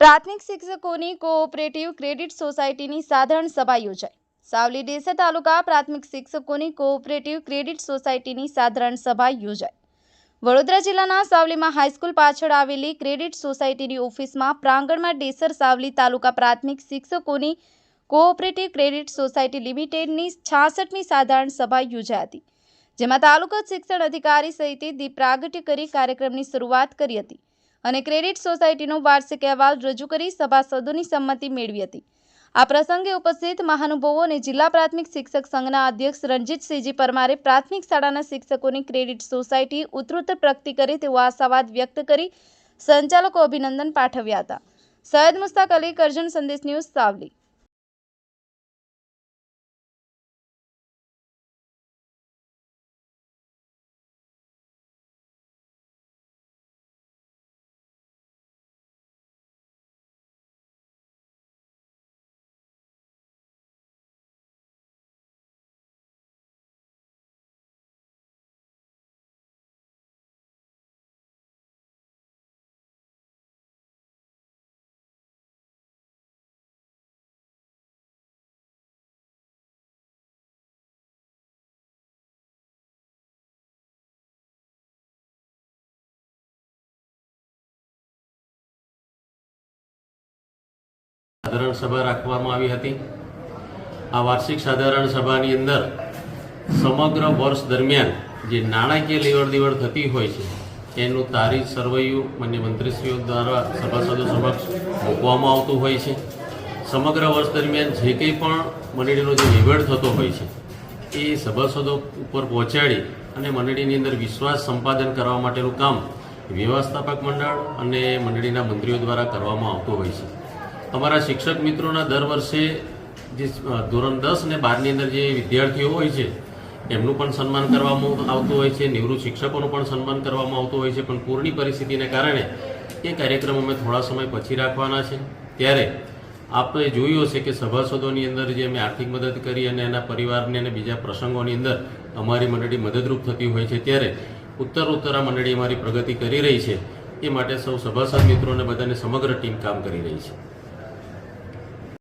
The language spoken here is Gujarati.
પ્રાથમિક શિક્ષકોની કોઓપરેટિવ ક્રેડિટ સોસાયટીની સાધારણ સભા યોજાઈ. સાવલી ડેસર તાલુકા પ્રાથમિક શિક્ષકોની કોઓપરેટિવ ક્રેડિટ સોસાયટીની સાધારણ સભા યોજાઈ. વડોદરા જિલ્લાના સાવલીમાં હાઈસ્કૂલ પાછળ આવેલી ક્રેડિટ સોસાયટીની ઓફિસમાં પ્રાંગણમાં ડેસર સાવલી તાલુકા પ્રાથમિક શિક્ષકોની કોઓપરેટિવ ક્રેડિટ સોસાયટી લિમિટેડની છાસઠમી સાધારણ સભા યોજાઈ હતી, જેમાં તાલુકા શિક્ષણ અધિકારી સહિત દીપ પ્રાગટ્ય કરી કાર્યક્રમની શરૂઆત કરી હતી. અને ક્રેડિટ સોસાયટીનો વાર્ષિક અહેવાલ રજૂ કરી સભાસદોની સંમતિ મેળવી હતી. આ પ્રસંગે ઉપસ્થિત મહાનુભાવો અને જિલ્લા પ્રાથમિક શિક્ષક સંઘના અધ્યક્ષ રણજીતસિંહજી પરમારે પ્રાથમિક શાળાના શિક્ષકોની ક્રેડિટ સોસાયટી ઉત્તરોત્તર પ્રગતિ કરે તેવો આશાવાદ વ્યક્ત કરી સંચાલકો અભિનંદન પાઠવ્યા હતા. સૈયદ મુસ્તાક અલી કરજણ, સંદેશ ન્યૂઝ સાવલી. સાધારણ સભા રાખવામાં આવી હતી. આ વાર્ષિક સાધારણ સભાની અંદર સમગ્ર વર્ષ દરમિયાન જે નાણાકીય લેવડ દેવડ થતી હોય છે, એનું તારીખ સર્વૈયું માન્ય મંત્રીશ્રીઓ દ્વારા સભાસદો સમક્ષ મૂકવામાં આવતું હોય છે. સમગ્ર વર્ષ દરમિયાન જે કંઈ પણ મંડળીનો જે વહીવટ થતો હોય છે, એ સભાસદો ઉપર પહોંચાડી અને મંડળીની અંદર વિશ્વાસ સંપાદન કરવા માટેનું કામ વ્યવસ્થાપક મંડળ અને મંડળીના મંત્રીઓ દ્વારા કરવામાં આવતું હોય છે. અમારા શિક્ષક મિત્રોના દર વર્ષે જે ધોરણ દસ અને બારની અંદર જે વિદ્યાર્થીઓ હોય છે, એમનું પણ સન્માન કરવામાં આવતું હોય છે, નિવૃત્ત શિક્ષકોનું પણ સન્માન કરવામાં આવતું હોય છે, પણ પૂરની પરિસ્થિતિને કારણે એ કાર્યક્રમ અમે થોડા સમય પછી રાખવાના છે. ત્યારે આપણે જોયું હશે કે સભાસદોની અંદર જે અમે આર્થિક મદદ કરી અને એના પરિવારને અને બીજા પ્રસંગોની અંદર અમારી મંડળી મદદરૂપ થતી હોય છે, ત્યારે ઉત્તર ઉત્તર આ મંડળી અમારી પ્રગતિ કરી રહી છે. એ માટે સૌ સભાસદ મિત્રોને બધાને સમગ્ર ટીમ કામ કરી રહી છે.